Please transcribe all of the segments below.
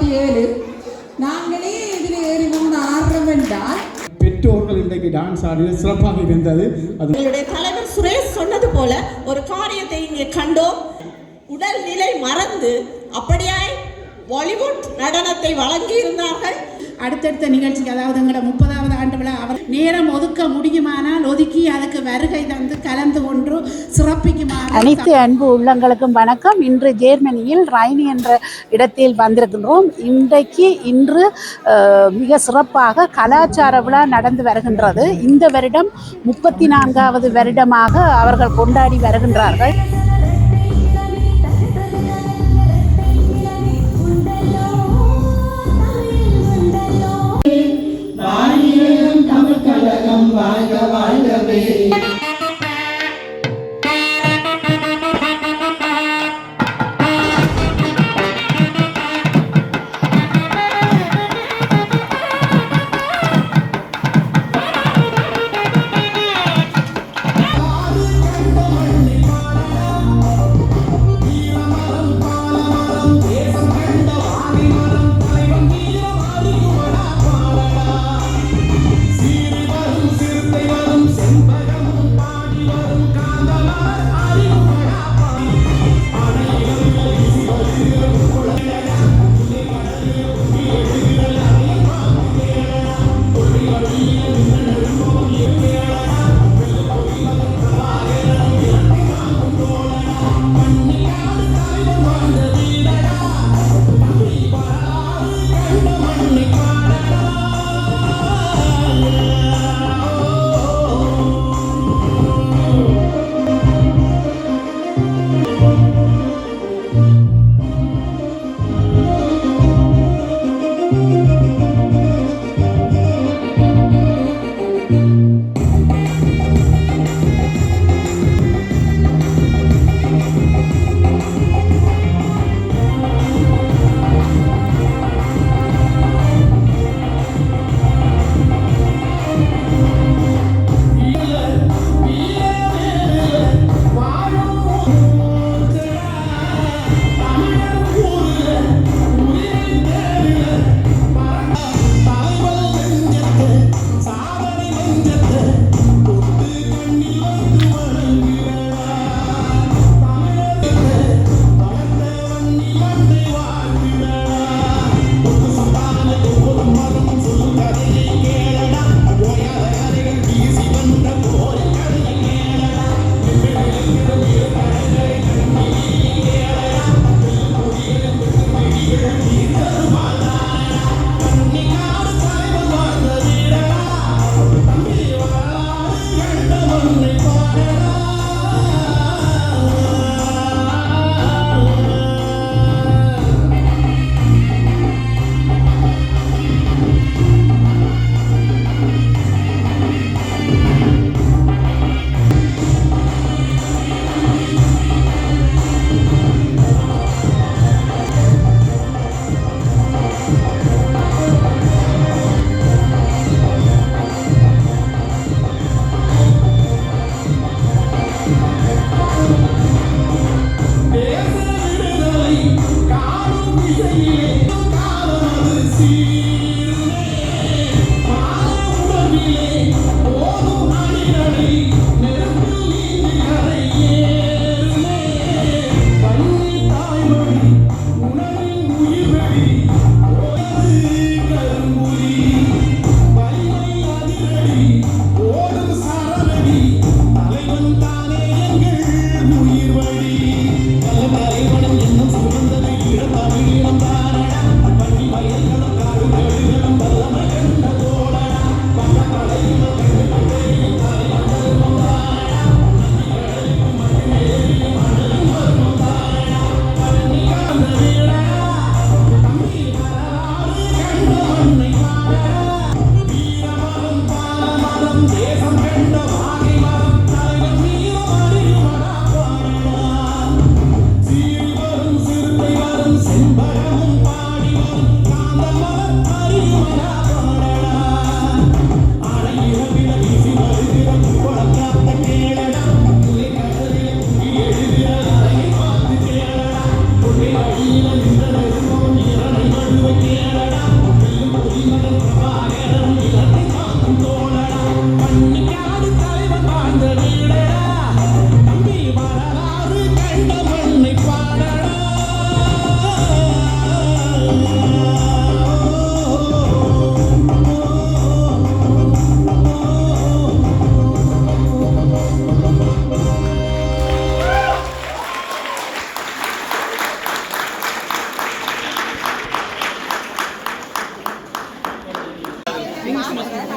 முப்பத்தி ஏழு நாங்களே இதில் ஏறி வந்து ஆடுறோம் என்றால் பெற்றோர்கள் இன்றைக்கு டான்ஸ் ஆடியது சிறப்பாக இருந்தது. அது எங்களுடைய தலைவர் சுரேஷ் சொன்னது போல ஒரு காரியத்தை இங்கே கண்டோம். உடல் நிலை மறந்து அப்படியாய் பாலிவுட் நடனத்தை வழங்கி இருந்தார்கள் அடுத்தடுத்த நிகழ்ச்சிக்கு அதாவது எங்களோட முப்பதாவது ஆண்டு விழா அவர் நேரம் ஒதுக்க முடியுமானால் ஒதுக்கி அதுக்கு வருகை தந்து கலந்து கொண்டு சிறப்பிக்குமா அனைத்து அன்பு உள்ளங்களுக்கும் வணக்கம். இன்று ஜேர்மனியில் ரைனி என்ற இடத்தில் வந்திருக்கின்றோம். இன்றைக்கு இன்று மிக சிறப்பாக கலாச்சார விழா நடந்து வருகின்றது. இந்த வருடம் முப்பத்தி நான்காவது வருடமாக அவர்கள் கொண்டாடி வருகின்றார்கள். Yeah. muito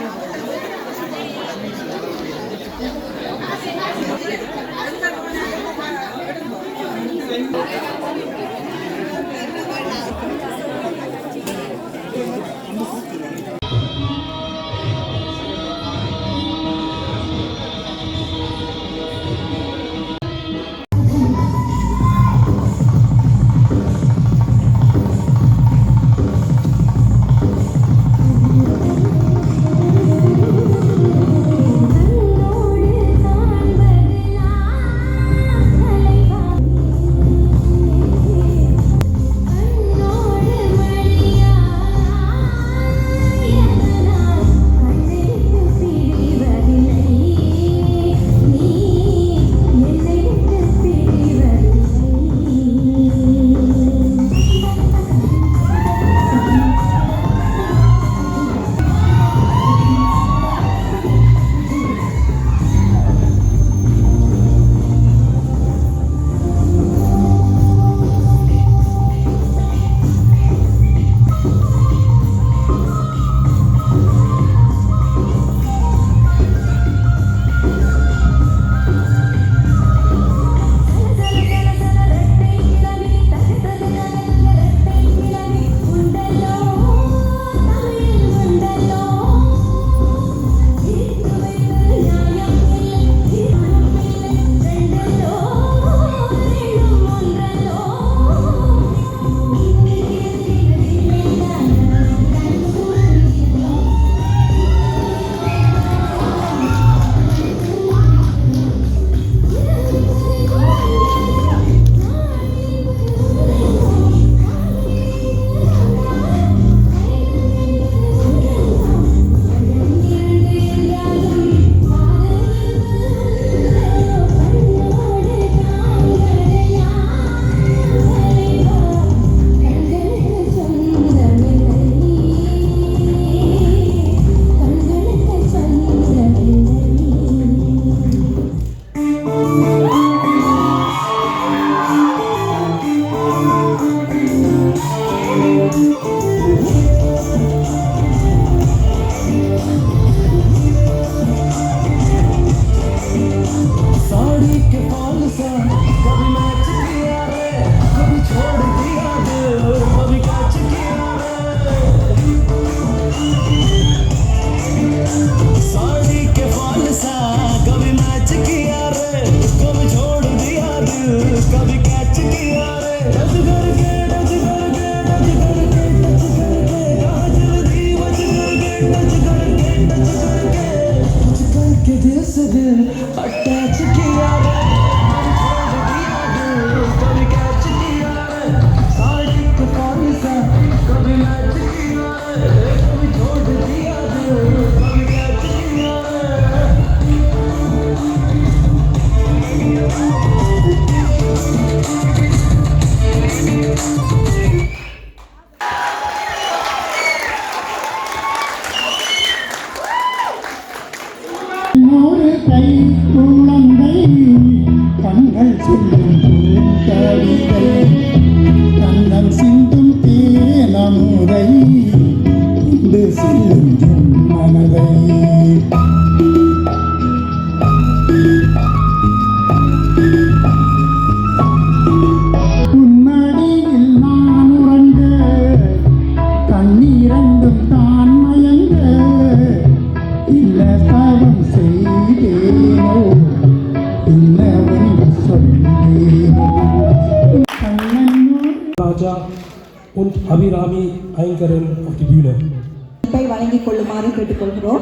கேட்டுக்கொள்கிறோம்.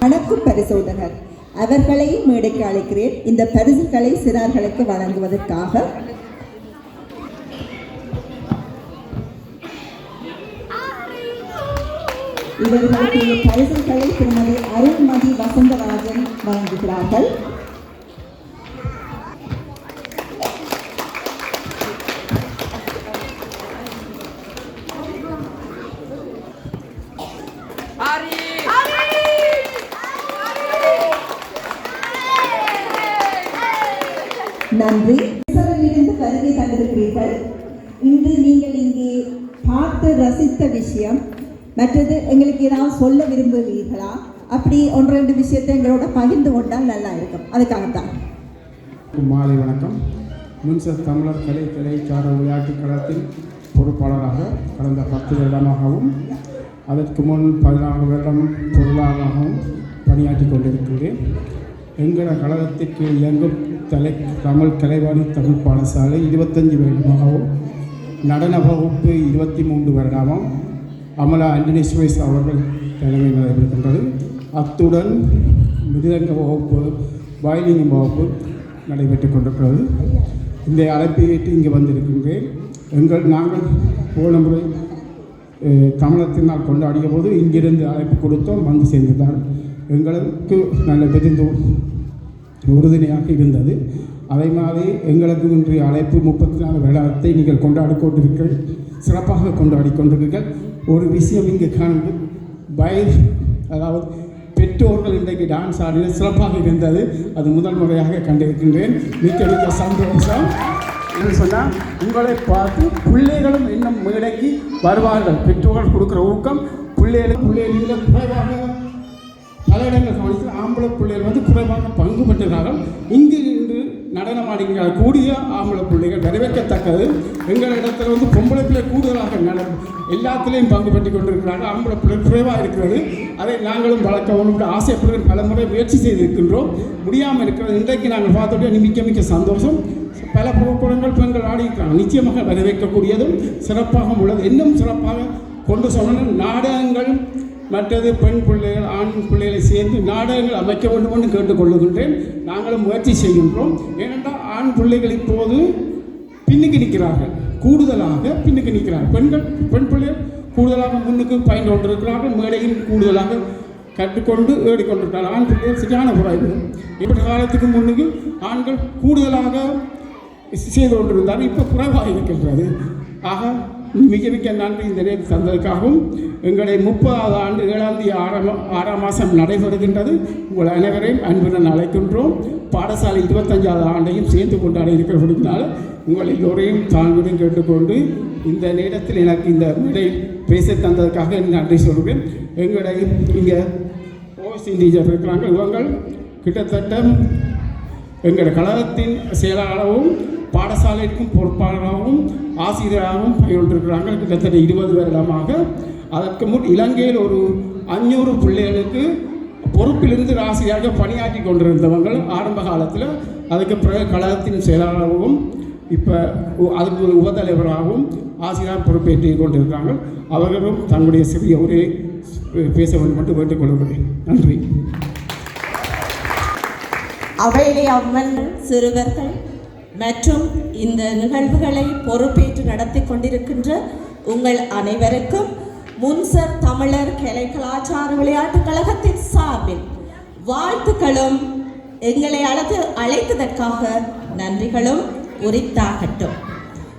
வணக்கம் பரிசோதகர். அவர்களையும் மேடைக்கு அழைக்கிறேன். இந்த பரிசுகளை சிறார்களுக்கு வழங்குவதற்காக இவர்களுக்கு பரிசுகளை திருமதி அருள்மதி வசந்தராஜன் வழங்குகிறார்கள் நன்றி இருந்து வருகை தந்திருக்கிறீர்கள் இன்று நீங்கள் இங்கே பார்த்து ரசித்த விஷயம் மற்றது எங்களுக்கு ஏதாவது சொல்ல விரும்புகிறீர்களா அப்படி ஒன்று ரெண்டு விஷயத்தை எங்களோட பகிர்ந்து கொண்டால் நல்லா இருக்கும். அதுக்காகத்தான். மாலை வணக்கம். முன்சர் தமிழர் கலை கலைச்சார விளையாட்டுக் களத்தில் பொறுப்பாளராக கடந்த பத்து வருடமாகவும் அதற்கு முன் பதினாறு வருடம் பொருளாளராகவும் பணியாற்றி கொண்டிருக்கின்றேன் எங்கள் கழகத்திற்கு இயங்கும் தலை தமிழ் கலைவாணி தமிழ் பாடசாலை இருபத்தஞ்சி வருடமாகவும் நடன வகுப்பு இருபத்தி மூன்று வருடமும் அமலா ஆண்டனி அவர்கள் தலைமையில் நடைபெறுகின்றது. அத்துடன் மிருதங்க வகுப்பு வயலின் வகுப்பு நடைபெற்றுக் கொண்டிருக்கிறது. இந்த அழைப்பை ஏற்று இங்கே வந்திருக்கின்றேன். எங்கள் நாங்கள் போன முறை அஹ், தமிழர் கொண்டாடிய போது இங்கிருந்து அழைப்பு கொடுத்தோம் வந்து சேர்ந்துதான் எங்களுக்கு நல்ல பெரிந்த உறுதுணையாக இருந்தது. அதே மாதிரி எங்களுக்கு இன்றைய அழைப்பு முப்பத்தி நாலு விழாத்தை நீங்கள் கொண்டாடி கொண்டிருக்கீர்கள் சிறப்பாக கொண்டாடி கொண்டிருக்கீர்கள் ஒரு விஷயம் இங்கே காண்பது வயது அதாவது பெற்றோர்கள் இன்றைக்கு டான்ஸ் ஆடினது சிறப்பாக இருந்தது. அது முதல் முறையாக கண்டிருக்கின்றேன். மிக்க மிக்க சந்தோஷம். என்று சொன்னால் உங்களை பார்த்து பிள்ளைகளும் இன்னும் மேடைக்கு வருவார்கள். பெற்றோர்கள் கொடுக்குற ஊக்கம் பிள்ளைகளுக்கு பிள்ளைகளில் குறைவாக பல இடங்கள் கவனித்து ஆம்பளை பிள்ளைகள் வந்து குறைவாக பங்கு பெற்றுகிறார்கள் இங்கு இன்று நடனமாடுகிற கூடிய ஆம்பளை பிள்ளைகள் வரவேற்கத்தக்கது. எங்கள் இடத்துல வந்து பொம்பளை பிள்ளை கூடுதலாக நட எல்லாத்துலேயும் பங்கு பெற்று கொண்டிருக்கிறார்கள். ஆம்பளை பிள்ளை குறைவாக இருக்கிறது. அதை நாங்களும் வளர்க்க ஒன்று ஆசைப்படுகிற பல முறை முயற்சி செய்திருக்கின்றோம். முடியாமல் இருக்கிறது. இன்றைக்கு நாங்கள் பார்த்தோடைய மிக்க மிக்க சந்தோஷம். பல புகைப்படங்கள் பெண்கள் ஆடியிருக்கிறாங்க. நிச்சயமாக வரவேற்கக்கூடியதும் சிறப்பாக உள்ளது. இன்னும் சிறப்பாக கொண்டு சொல்லணும் நாடகங்கள் மற்றது பெண் பிள்ளைகள் ஆண் பிள்ளைகளை சேர்ந்து நாடகங்கள் அமைக்க வேண்டும் என்று கேட்டுக்கொள்ளுகின்றேன். நாங்களும் முயற்சி செய்கின்றோம். ஏனென்றால் ஆண் பிள்ளைகள் இப்போது பின்னுக்கு நிற்கிறார்கள். கூடுதலாக பின்னுக்கு நிற்கிறார்கள். பெண்கள் பெண் பிள்ளைகள் கூடுதலாக முன்னுக்கு பயந்து கொண்டிருக்கிறார்கள். மேடையில் கூடுதலாக கற்றுக்கொண்டு ஏடிக்கொண்டிருக்கிறார்கள் ஆண் பிள்ளைகள் சரியான குறைவு இப்படி காலத்துக்கு முன்னுக்கு ஆண்கள் கூடுதலாக செய்து கொண்டிருந்தார்கள். இப்போ குறைவாக இருக்கின்றது. ஆக மிக மிக நன்றி இந்த நேரம் தந்ததுக்காகவும் எங்களை முப்பதாவது ஆண்டு ஏழாம் தேதி ஆறாம் ஆறாம் மாதம் நடைபெறுகின்றது. உங்கள் அனைவரையும் அன்புடன் அழைக்கின்றோம். பாடசாலை இருபத்தஞ்சாவது ஆண்டையும் சேர்ந்து கொண்டாட இருக்கிறபடினால உங்கள் எல்லோரையும் தாழ்வுடன் கேட்டுக்கொண்டு இந்த நேரத்தில் எனக்கு இந்த மேடை பேச தந்ததுக்காக நன்றி சொல்கிறேன். எங்களை இங்கே ஓசி டீச்சர் இருக்கிறாங்க. இவங்கள் கிட்டத்தட்ட எங்கள் கழகத்தின் செயலாளராகவும் பாடசாலைக்கும் பொறுப்பாளராகவும் ஆசிரியராகவும் பயின்றிருக்கிறாங்க கிட்டத்தட்ட இருபது வருடமாக அதற்கு முன் இலங்கையில் ஒரு அஞ்சூறு பிள்ளைகளுக்கு பொறுப்பிலிருந்து ஆசிரியராக பணியாற்றி கொண்டிருந்தவங்க ஆரம்ப காலத்தில். அதுக்கு பிறகு கழகத்தின் செயலாளராகவும் இப்போ அதுக்கு ஒரு உபத்தலைவராகவும் ஆசிரியர் பொறுப்பேற்றி கொண்டிருக்காங்க அவர்களும் தன்னுடைய சிறிய ஒரே பேச வேண்டும் மட்டும் கேட்டுக்கொள்கிறேன் நன்றி. அவையிலே அம்மன் சிறுவர்கள் மற்றும் இந்த நிகழ்வுகளை பொறுப்பேற்று நடத்தி கொண்டிருக்கின்ற உங்கள் அனைவருக்கும் முன்சர் தமிழர் கலை கலாச்சார விளையாட்டுக் கழகத்தின் சார்பில் வாழ்த்துக்களும் எங்களை அழைத்து அழைத்ததற்காக நன்றிகளும் உரித்தாகட்டும்.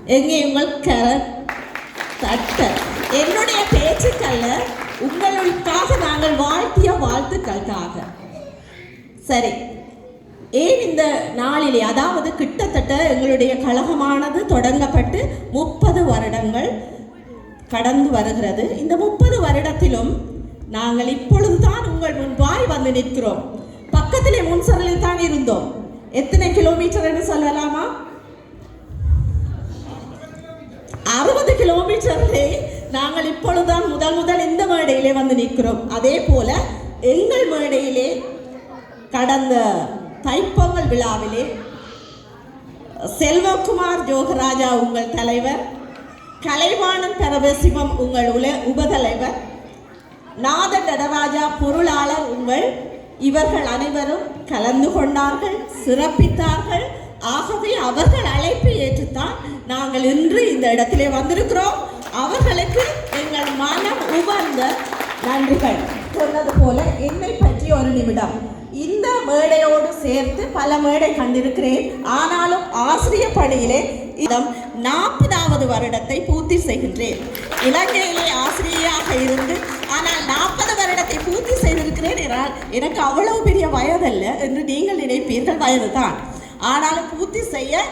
எங்கே உங்கள் கர தட்ட என்னுடைய பேச்சுக்கல்ல உங்களுக்காக நாங்கள் வாழ்த்திய வாழ்த்துக்களுக்காக சரி ஏன் இந்த நாளிலே அதாவது கிட்டத்தட்ட எங்களுடைய கழகமானது தொடங்கப்பட்டு முப்பது வருடங்கள் கடந்து வருகிறது. இந்த முப்பது வருடத்திலும் நாங்கள் இப்பொழுது தான் உங்கள் முன்பாய் வந்து நிற்கிறோம். பக்கத்திலே முன்சரலில் தான் இருந்தோம். எத்தனை கிலோமீட்டர் என்று சொல்லலாமா? அறுபது கிலோமீட்டரிலே நாங்கள் இப்பொழுதுதான் முதல் முதல் இந்த மேடையிலே வந்து நிற்கிறோம். அதே போல எங்கள் மேடையிலே கடந்த தைப்பொங்கல் விழாவிலே செல்வகுமார் ஜோகராஜா உங்கள் தலைவர் கலைவாணன் பரமசிவம் உங்கள் உல உபதலைவர் நாத நடராஜா பொருளாளர் உங்கள் இவர்கள் அனைவரும் கலந்து கொண்டார்கள் சிறப்பித்தார்கள். ஆகவே அவர்கள் அழைப்பு ஏற்றுத்தான் நாங்கள் இன்று இந்த இடத்திலே வந்திருக்கிறோம். அவர்களுக்கு எங்கள் மனம் உவர்ந்த நன்றிகள். சொன்னது போல என்னை பற்றி ஒரு நிமிடம். இந்த மேடையோடு சேர்த்து பல மேடை கண்டிருக்கிறேன். ஆனாலும் ஆசிரியர் பணியிலே இதம் நாற்பதாவது வருடத்தை பூர்த்தி செய்கின்றேன். இலங்கையிலே ஆசிரியராக இருந்து ஆனால் நாற்பது வருடத்தை பூர்த்தி செய்திருக்கிறேன் என்றால் எனக்கு அவ்வளவு பெரிய வயதல்ல என்று நீங்கள் நினைப்பீர்கள். வயதுதான். ஆனாலும் பூர்த்தி செய்ய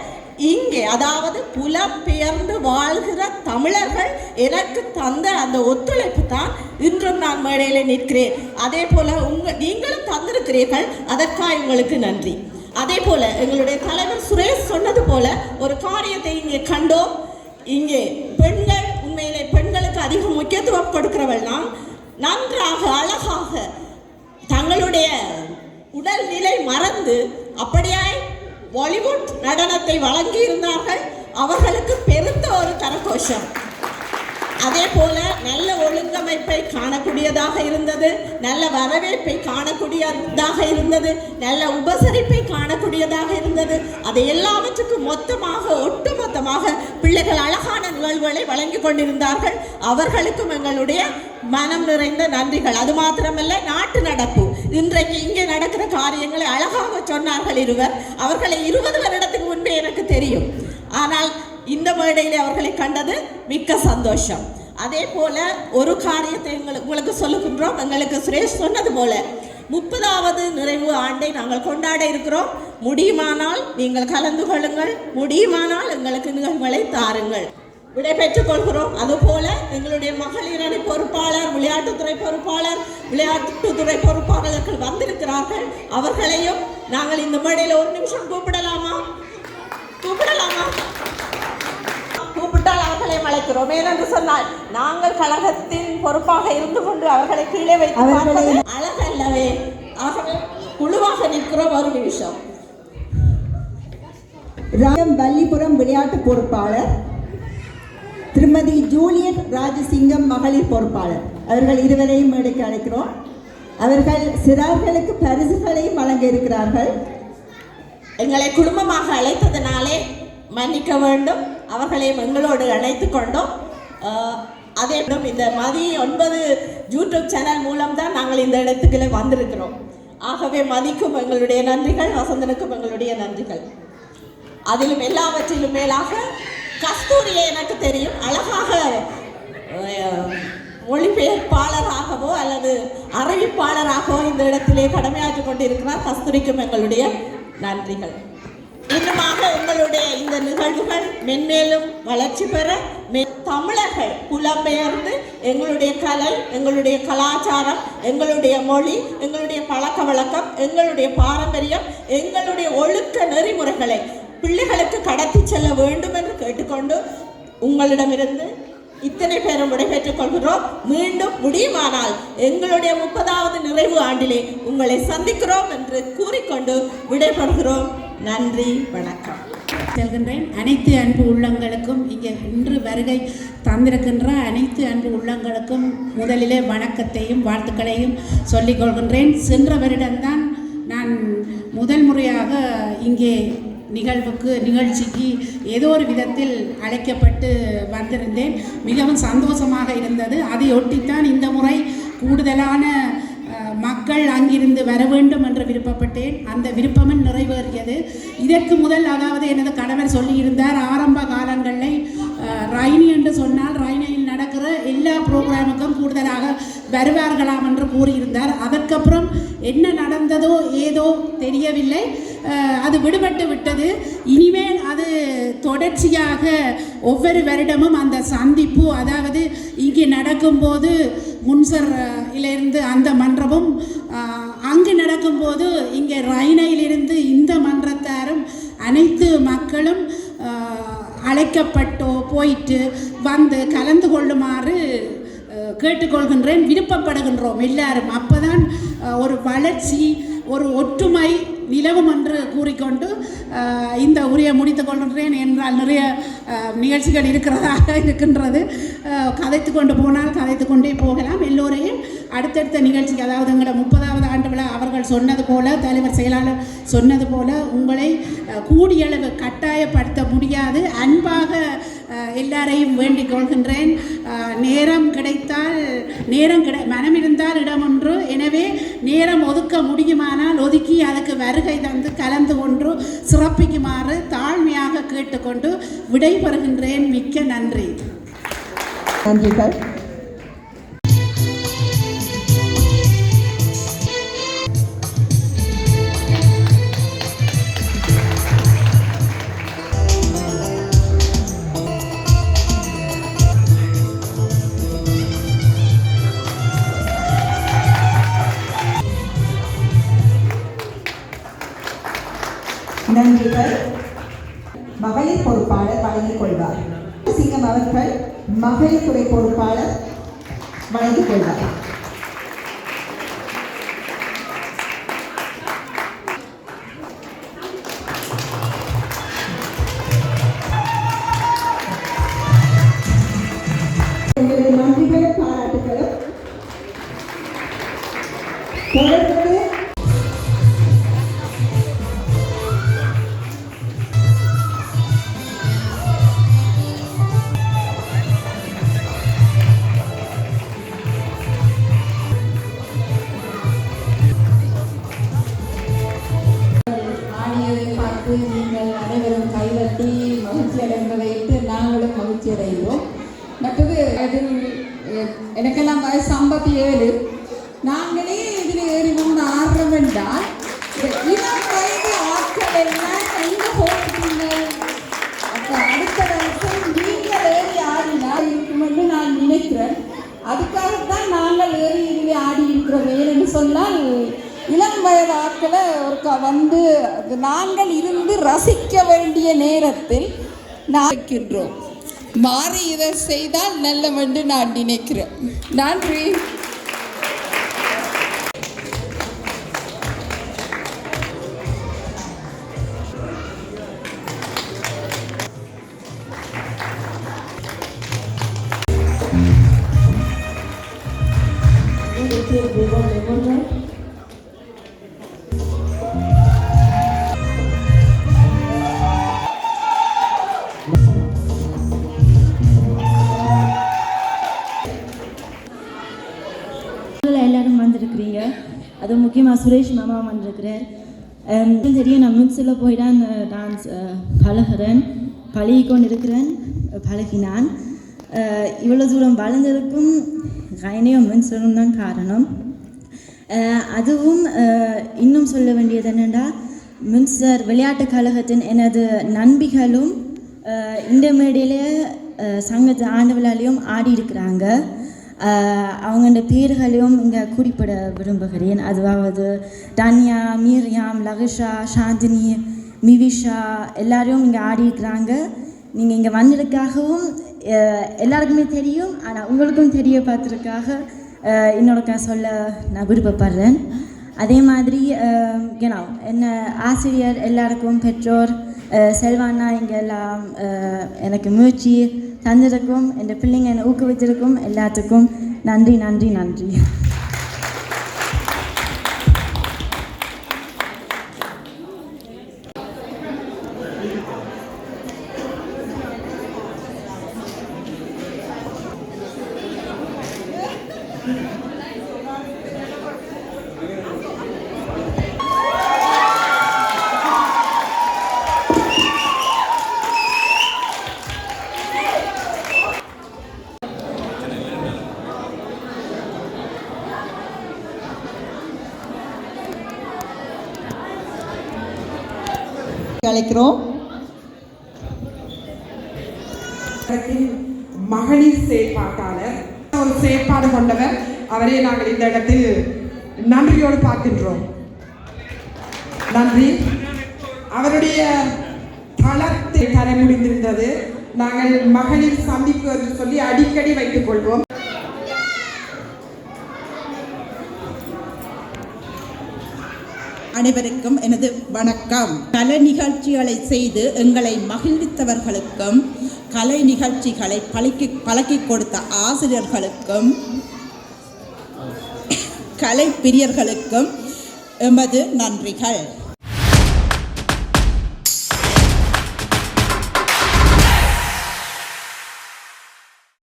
இங்கே அதாவது புலம்பெயர்ந்து வாழ்கிற தமிழர்கள் எனக்கு தந்த அந்த ஒத்துழைப்பு தான் இன்றும் நான் மேடையில் நிற்கிறேன். அதே போல உங்க நீங்களும் தந்திருக்கிறீர்கள். அதற்காக உங்களுக்கு நன்றி. அதே போல எங்களுடைய தலைவர் சுரேஷ் சொன்னது போல ஒரு காரியத்தை இங்கே கண்டோம். இங்கே பெண்கள் உண்மையிலே பெண்களுக்கு அதிக முக்கியத்துவம் கொடுக்கிறவள் நன்றாக அழகாக தங்களுடைய உடல்நிலை மறந்து அப்படியாய் பாலிவுட் நடனத்தை வழங்கி இருந்தார்கள் அவர்களுக்கு பெருத்த ஒரு கரகோஷம். அதே போல நல்ல ஒழுங்கமைப்பை காணக்கூடியதாக இருந்தது நல்ல வரவேற்பை காணக்கூடியதாக இருந்தது நல்ல உபசரிப்பை காணக்கூடியதாக இருந்தது. அதை எல்லாவற்றுக்கும் மொத்தமாக ஒட்டுமொத்தமாக பிள்ளைகள் அழகான நிகழ்வுகளை வழங்கி கொண்டிருந்தார்கள். அவர்களுக்கும் எங்களுடைய மனம் நிறைந்த நன்றிகள். அது மாத்திரமல்ல நாட்டு நடப்பு. இன்றைக்கு இங்கே நடக்கிற காரியங்களை அழகாக சொன்னார்கள் இருவர். அவர்களை இருபது வருடத்துக்கு முன்பே எனக்கு தெரியும். ஆனால் இந்த மேடையிலே அவர்களை கண்டது மிக்க சந்தோஷம். அதே போல ஒரு காரியத்தை எங்களுக்கு உங்களுக்கு சொல்லுகின்றோம். எங்களுக்கு சுரேஷ் சொன்னது போல முப்பதாவது நிறைவு ஆண்டை நாங்கள் கொண்டாட இருக்கிறோம். முடியுமானால் நீங்கள் கலந்து கொள்ளுங்கள். முடியுமானால் எங்களுக்கு நிகழ்வுகளை தாருங்கள். விடைபெற்றுக் கொள்கிறோம். அதுபோல எங்களுடைய மகளிர் அணி பொறுப்பாளர் விளையாட்டுத்துறை பொறுப்பாளர் விளையாட்டுத்துறை பொறுப்பாளர்கள் வந்திருக்கிறார்கள். அவர்களையும் நாங்கள் இந்த மேடையில் ஒரு நிமிஷம் கூப்பிடலாமா? கூப்பிடலாமா? அழைக்கிறோம் ஏனென்று சொன்னால் நாங்கள் கழகத்தின் பொறுப்பாக இருந்து கொண்டு அவர்களை கீழே வைத்து அழகல்லவே. ஆகவே குழுவாக நிற்கிறோம் ஒரு நிமிஷம். ராயம் வல்லிபுரம் விளையாட்டு பொறுப்பாளர் திருமதி ஜூலியட் ராஜசிங்கம் மகளிர் பொறுப்பாளர். அவர்கள் இருவரையும் மேடைக்கு அழைக்கிறோம். அவர்கள் சிறார்களுக்கு பரிசுகளையும் வழங்க இருக்கிறார்கள். எங்களை குடும்பமாக அழைத்ததினாலே மன்னிக்க வேண்டும். அவர்களையும் எங்களோடு அழைத்து கொண்டோம். அதே இந்த மதி ஒன்பது யூடியூப் சேனல் மூலம் தான் நாங்கள் இந்த இடத்துக்குள்ளே வந்திருக்கிறோம். ஆகவே மதிக்கும் எங்களுடைய நன்றிகள் வசந்தனுக்கும் எங்களுடைய நன்றிகள். அதிலும் எல்லாவற்றிலும் மேலாக கஸ்தூரியை எனக்கு தெரியும். அழகாக மொழிபெயர்ப்பாளராகவோ அல்லது அறிவிப்பாளராகவோ இந்த இடத்திலே கடமையாற்றிக் கொண்டிருக்கிறார். கஸ்தூரிக்கும் எங்களுடைய நன்றிகள். இன்னுமாக உங்களுடைய இந்த நிகழ்வுகள் மென்மேலும் வளர்ச்சி பெற தமிழர்கள் புலம்பெயர்ந்து எங்களுடைய கலை எங்களுடைய கலாச்சாரம் எங்களுடைய மொழி எங்களுடைய பழக்க வழக்கம் எங்களுடைய பாரம்பரியம் எங்களுடைய ஒழுக்க நெறிமுறைகளை பிள்ளைகளுக்கு கடத்தி செல்ல வேண்டும் என்று கேட்டுக்கொண்டு உங்களிடமிருந்து இத்தனை பேரும் விடைபெற்றுக் கொள்கிறோம். மீண்டும் முடியுமானால் எங்களுடைய முப்பதாவது நிறைவு ஆண்டிலே உங்களை சந்திக்கிறோம் என்று கூறிக்கொண்டு விடைபெறுகிறோம். நன்றி வணக்கம். செல்கின்றேன். அனைத்து அன்பு உள்ளங்களுக்கும் இங்கே இன்று வருகை தந்திருக்கின்ற அனைத்து அன்பு உள்ளங்களுக்கும் முதலிலே வணக்கத்தையும் வாழ்த்துக்களையும் சொல்லிக் கொள்கின்றேன். சென்ற வருடம்தான் நான் முதல் முறையாக இங்கே நிகழ்வுக்கு நிகழ்ச்சிக்கு ஏதோ ஒரு விதத்தில் அழைக்கப்பட்டு வந்திருந்தேன். மிகவும் சந்தோஷமாக இருந்தது. அதையொட்டித்தான் இந்த முறை கூடுதலான மக்கள் அங்கிருந்து வர வேண்டும் என்று விருப்பப்பட்டேன். அந்த விருப்பமும் நிறைவேறியது. இதற்கு முதல் அதாவது எனது கணவர் சொல்லியிருந்தார் ஆரம்ப காலங்களில் ரைனி என்று சொன்னால் ரைனியில் நடக்கிற எல்லா ப்ரோக்ராமுக்கும் கூடுதலாக வருவார்களாம் என்று கூறியிருந்தார். அதற்கப்புறம் என்ன நடந்ததோ ஏதோ தெரியவில்லை. அது விடுபட்டு விட்டது. இனிமேல் அது தொடர்ச்சியாக ஒவ்வொரு வருடமும் அந்த சந்திப்பு அதாவது இங்கே நடக்கும்போது முன்சர் இலிருந்து அந்த மன்றமும் அங்கு நடக்கும்போது இங்கே ரைனையிலிருந்து இந்த மன்றத்தாரும் அனைத்து மக்களும் அழைக்கப்பட்டோ போயிட்டு வந்து கலந்து கொள்ளுமாறு கேட்டுக்கொள்கின்றேன் விருப்பப்படுகின்றோம் எல்லாரும். அப்போதான் ஒரு வளர்ச்சி ஒரு ஒற்றுமை நிலவும் என்று கூறிக்கொண்டு இந்த உரையை முடித்துக் கொள்கின்றேன் என்றால் நிறைய நிகழ்ச்சிகள் இருக்கிறதாக இருக்கின்றது. கதைத்து கொண்டு போனால் கதைத்து கொண்டே போகலாம். எல்லோரையும் அடுத்தடுத்த நிகழ்ச்சிக்கு அதாவது எங்களோட முப்பதாவது ஆண்டு விழா அவர்கள் சொன்னது போல தலைவர் செயலாளர் சொன்னது போல உங்களை கூடியளவு கட்டாயப்படுத்த முடியாது. அன்பாக எல்லாரையும் வேண்டிக் கொள்கின்றேன். நேரம் கிடைத்தால் நேரம் கிடை மனம் இருந்தால் இடம் ஒன்று. எனவே நேரம் ஒதுக்க முடியுமானால் ஒதுக்கி அதுக்கு வருகை தந்து கலந்து ஒன்று சிறப்பிக்குமாறு தாழ்மையாக கேட்டுக்கொண்டு விடைபெறுகின்றேன். மிக்க நன்றி. நன்றி நன்றிகள் மகளிர் துறை பொறுப்பாளர் வழங்கிக் கொள்வார். உங்களது நன்றிகளும் பாராட்டுகளும். தொடர்ந்து இளம் வயது ஆட்களை ஒருக்கா வந்து அது நாங்கள் இருந்து ரசிக்க வேண்டிய நேரத்தில் நாக்கின்றோம் மாறி இதை செய்தால் நல்லவென்று நான் நினைக்கிறேன். நன்றி. சுரேஷ் மாமா வந்திருக்கிறார். Ähm, தெரியும் நான் முன்சில் போய் தான் டான்ஸ் பழகிறேன் பழகி கொண்டு இருக்கிறேன் பழகினான். இவ்வளோ தூரம் வளர்ந்ததுக்கும் ரைனையும் மின்சலும் தான் காரணம். அதுவும் இன்னும் சொல்ல வேண்டியது என்னென்னா மின்சர் விளையாட்டுக் கழகத்தின் எனது நண்பிகளும் இந்த மேடையிலே சங்கத்து ஆண்டு விழாலையும் ஆடி இருக்கிறாங்க. அவங்களோட பேர்களையும் இங்கே குறிப்பிட விரும்புகிறேன். அதாவது டானியா மீரியாம் லகிஷா சாந்தினி மிவிஷா எல்லாரையும் இங்கே ஆடியிருக்கிறாங்க நீங்கள் இங்கே வந்ததுக்காகவும் எல்லாருக்குமே தெரியும். ஆனால் உங்களுக்கும் தெரிய பார்த்துருக்காக இன்னொருக்கா சொல்ல நான் விருப்பப்படுறேன். அதே மாதிரி ஏன்னா என்ன ஆசிரியர் எல்லாருக்கும் பெற்றோர் செல்வானா இங்கே எல்லாம் எனக்கு முயற்சி தந்ததுக்கும் என் பிள்ளைங்க என்னை ஊக்குவித்திருக்கும் எல்லாத்துக்கும் நன்றி நன்றி நன்றி அழைக்கிறோம் மகளிர் செயற்பாட்டாளர் ஒரு செயற்பாடு கொண்டவர். அவரே நாங்கள் இந்த இடத்தில் நன்றியோடு பார்க்கின்றோம். நன்றி. அவருடைய தளத்தை தர முடிந்திருந்தது. நாங்கள் மகளிர் சந்திப்பு என்று சொல்லி அடிக்கடி வைத்துக் கொள்வோம். அனைவருக்கும் எனது வணக்கம். கலை நிகழ்ச்சிகளை செய்து எங்களை மகிழ்வித்தவர்களுக்கும் கலை நிகழ்ச்சிகளை பழக்கி பழக்கிக் கொடுத்த ஆசிரியர்களுக்கும் கலை பிரியர்களுக்கும் எமது நன்றிகள்.